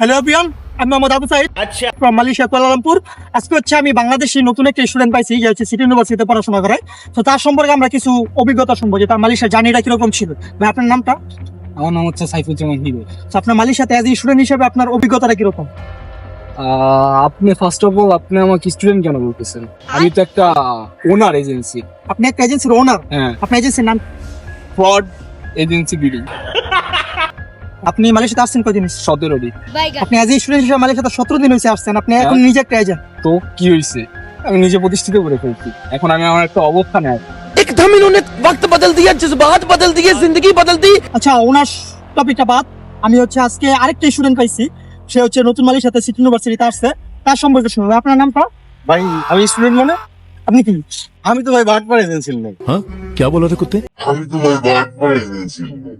Hello everyone আমি মোহাম্মদ আবু সাইদ আচ্ছা। From Malaysia Kuala Lumpur আজকে হচ্ছে আমি বাংলাদেশি নতুন একটা স্টুডেন্ট পাইছি যে হচ্ছে সিটি ইউনিভার্সিটিতে পড়াশোনা করে। তো তার সম্পর্কে আমরা কিছু অভিজ্ঞতা শুনব যে তার মালয়েশিয়ার জার্নিটা কীরকম ছিল। ভাই আপনার নামটা? আমার নাম হচ্ছে সাইফুজ্জামান হিরো তো আপনার মালয়েশিয়াতে অ্যাজ স্টুডেন্ট হিসেবে আপনার অভিজ্ঞতাটা কীরকম? আপনি ফার্স্ট অফ অল আপনি আমাকে স্টুডেন্ট কেন বলতেছেন? আমি তো একটা ওনার এজেন্সি আপনি একটা এজেন্সির ওনার হ্যাঁ। আপনার এজেন্সির নাম? ফ্রড এজেন্সি বিডি আপনি মালয়েশিয়াতে আসছেন কদিন সতেরো দিন আপনি অ্যাজ স্টুডেন্ট হিসেবে মালয়েশিয়াতে সতেরো দিন হয়েছে আসছেন আপনি এখন নিজে একটা এজেন্ট তো কি হয়েছে আমি নিজে প্রতিষ্ঠিত করে ফেলছি এখন আমি আমার একটা অবস্থানে আছি एकदम इन्होंने वक्त बदल दिया जज्बात बदल दिए जिंदगी बदल दी আচ্ছা ওনার টপিকটা বাদ আমি হচ্ছে আজকে আরেকটা স্টুডেন্ট পাইছি সে হচ্ছে নতুন মালয়েশিয়াতে সিটি ইউনিভার্সিটিতে আসছে তার সম্পর্কে শুনবো আপনার নামটা ভাই আমি স্টুডেন্ট মানে আপনি কি আমি তো ভাই বাটপার এজেন্সি নেই हाँ क्या बोला रे कुत्ते আমি তোমার বাদ পড়ে গেছি আপনি এজেন্সির লোক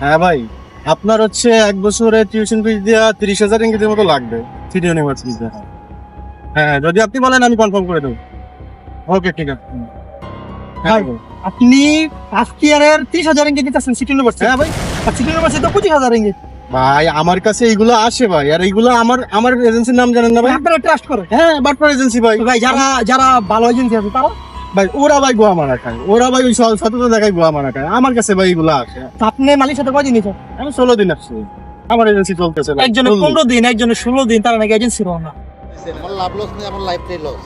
হ্যাঁ ভাই আপনার হচ্ছে এক বছরে টিউশন ফিস দেওয়া তিরিশ হাজার ইঙ্গিতের মতো লাগবে সিটি ইউনিভার্সিটিতে হ্যাঁ। যদি আপনি বলেন আমি কনফার্ম করে দেবো। ওকে ঠিক আছে। হ্যাঁ। ভাই, আপনি ফার্স্ট ইয়ারের তিরিশ হাজার ইঙ্গিত দিতেছেন সিটি ইউনিভার্সিটি হ্যাঁ ভাই। আর সিটি ইউনিভার্সিটি তো পঁচিশ হাজার ইঙ্গিত ভাই আমার কাছে এইগুলো আসে ভাই আর এইগুলো আমার আমার এজেন্সির নাম জানেন না ভাই? আপনারা ট্রাস্ট করেন। হ্যাঁ বাটপার এজেন্সি ভাই। ভাই যারা যারা ভালো এজেন্সি আছে তারা ভাই ওরা ভাই গোয়া মারা খায়। ওরা ভাই ওই সততা দেখায় গোয়া মারা খায়। আমার কাছে ভাই এগুলো আসে। আপনি নিয়েছেন আমি ষোলো দিন আসছি আমার এজেন্সি চলতেছে ভাই, একজনের পনেরো দিন একজনের ষোলো দিন তারা নাকি এজেন্সির না আমার লাভ লস নেই আমার লাইফটাই লস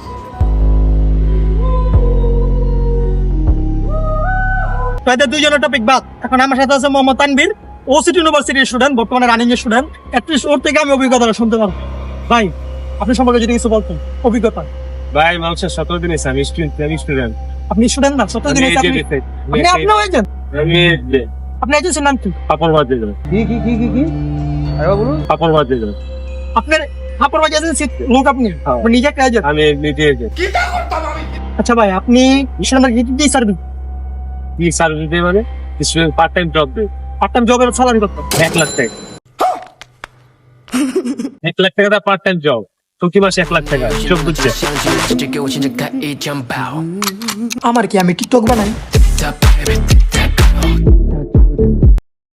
তো এদের দুইজনের টপিক বাদ। এখন আমার সাথে আছে মোহাম্মদ তানভীর ও সিটি ইউনিভার্সিটির স্টুডেন্ট বর্তমানে রানিং এর স্টুডেন্ট অ্যাটলিস্ট ওর থেকে আমি অভিজ্ঞতাটা শুনতে পারব। ভাই আপনি সম্পর্কে যদি কিছু বলতেন অভিজ্ঞতা। ভাই মানুষের সতেরো দিন আমি স্টুডেন্ট আমি স্টুডেন্ট আপনি স্টুডেন্ট না সত্য দিন আপনি আপনি আমি আপনি এজেন্সির নাম কি? পাপড় বাদ দিয়ে দেবেন কি কি কি কি কি? আরে বলুন। পাপড় বাদ দিয়ে দেবেন আপনার হাপরবাজ এজেন্সি লোক আপনি হ্যাঁ। আপনি নিজে একটা এজেন্ট আমি নিজে এজেন্ট কি করতাম আমি? আচ্ছা ভাই আপনি সেখানে কি কি সার্ভিস কি সার্ভিস দিতে মানে? স্টুডেন্ট পার্ট টাইম জব দেয় পার্ট টাইম জবের স্যালারি কত? এক লাখ টাকা। এক লাখ টাকা পার্ট টাইম জব প্রতি মাসে এক লাখ টাকা। চোখ বুঝছে। আমার কি আমি টিকটক বানাই?